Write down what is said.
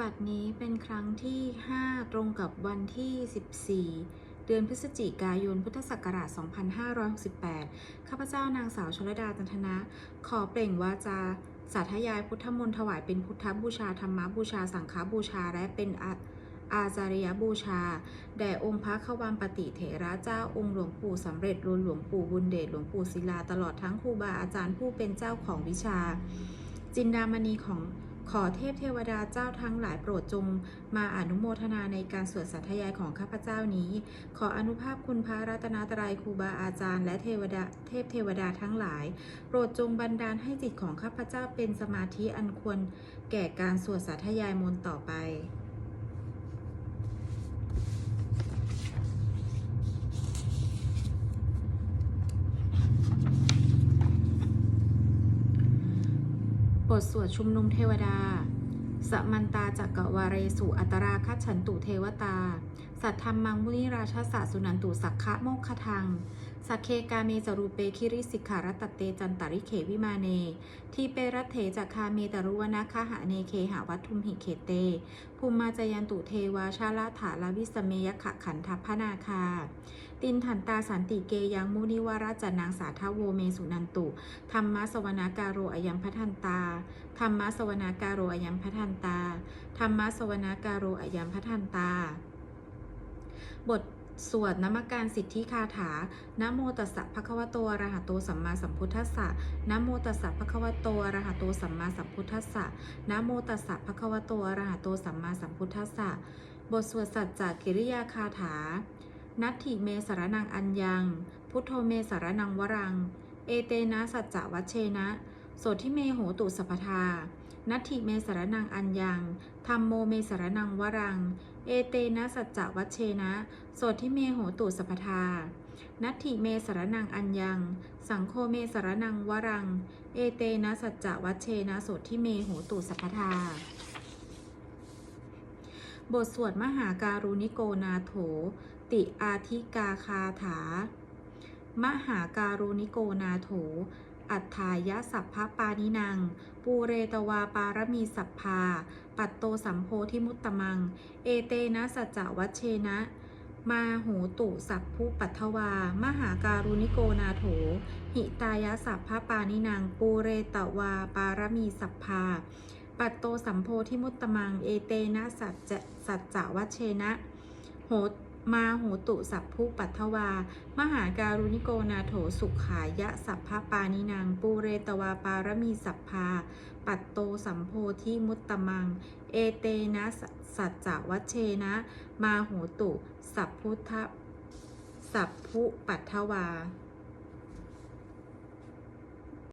บัดนี้เป็นครั้งที่ 5 ตรงกับวันที่ 14 เดือนพฤศจิกายน พุทธศักราช 2568 ข้าพเจ้านางสาวชลดาจันทนะ ขอเปล่งวาจาสาธยายพุทธมนต์ถวายเป็นพุทธบูชาธรรมบูชาสังฆบูชาและเป็นอาอาจาริยบูชา แด่องค์พระขวันปฏิเถระเจ้าองค์หลวงปู่สำเร็จรุนหลวงปู่บุญเดชหลวงปู่ศิลาตลอดทั้งครูบาอาจารย์ผู้เป็นเจ้าของวิชา จินดามณีของ ขอเทพเทวดาเจ้าทั้งหลายโปรดจงมาอนุโมทนาในการสวดสัทยายของข้าพเจ้านี้ ขออนุภาพคุณพระรัตนตรัยครูบาอาจารย์ และเทวดาเทพเทวดาทั้งหลาย โปรดจงบันดาลให้จิตของข้าพเจ้าเป็นสมาธิอันควร แก่การสวดสัทยายมนต์ต่อไป บทสวดชุมนุมเทวดา สมันตาจักกวาเรสุอัตราคัจฉันตุเทวตา สัทธรรมังมุนิราชาสะสุนันตุสักขะโมกขทัง สักเคกาเมจรูเปคิริสิกขารัตเตจันตาริเขวิมาเน ทีเปรัตเถจักคาเมตรุวนาคาหะเนเคหาวัตทุมหิเขเต ภูมิมาจยันตุเทวาชาลาถาลาวิสเมยขะขันทัพพนาคา ตินทันตาสันติเกยังมุนิวาราจนางสาทโวเมสุนันตุ ธรรมะสวนาการโรอยัมพทันตา ธรรมะสวนาการโรอยัมพทันตา ธรรมะสวนาการโรอยัมพทันตา บท สวดนมการสิทธิคาถา นโมตัสสะภะคะวะโตอะระหะโตสัมมาสัมพุทธัสสะ นโมตัสสะภะคะวะโตอะระหะโตสัมมาสัมพุทธัสสะ นโมตัสสะภะคะวะโตอะระหะโตสัมมาสัมพุทธัสสะ บทสวดสัจจกิริยาคาถา นัตถิเมสารนังอัญญัง พุทโธเมสารนังวรัง เอเตนะสัจจวัชเชนะ โสทิเมโหตุสัพพทา นัตถิเมสารนังอัญญังธรรมโมเมสารนังวรัง เอเตนะสัจจะวัชเชนะ โสทิเมโหตุสัพพทา นัตถิเมสารนังอัญญัง สังโฆเมสารนังวรัง เอเตนะสัจจะวัชเชนะ โสทิเมโหตุสัพพทา บทสวดมหาการุณิโกนาโถ ติอาทิกาคาถามหาการุณิโกนาโถ อัฏฐายะสัพพะปานินังปูเรตวาปารมีสัพพา ปัตโตสัมโพธิมุตตมัง เอเตนะสัจจวัชเชนะ มาหูตุสัพพุปัทถวา มหาการุณิโกนาโถ หิตายะสัพพะปานินังปูเรตวาปารมีสัพพา ปัตโตสัมโพธิมุตตมัง เอเตนะสัจจสัจวัชเชนะ โห มาโหตุสัพพุปัทถวา มหาการุณิโกนาโถสุขายะสัพพปานินางปูเรตวาปารมีสัพพา ปัตโตสัมโพธิมุตตมัง เอเตนะสัจจวัชเชนะ มาโหตุ สัพพุทธสัพพุปัทถวา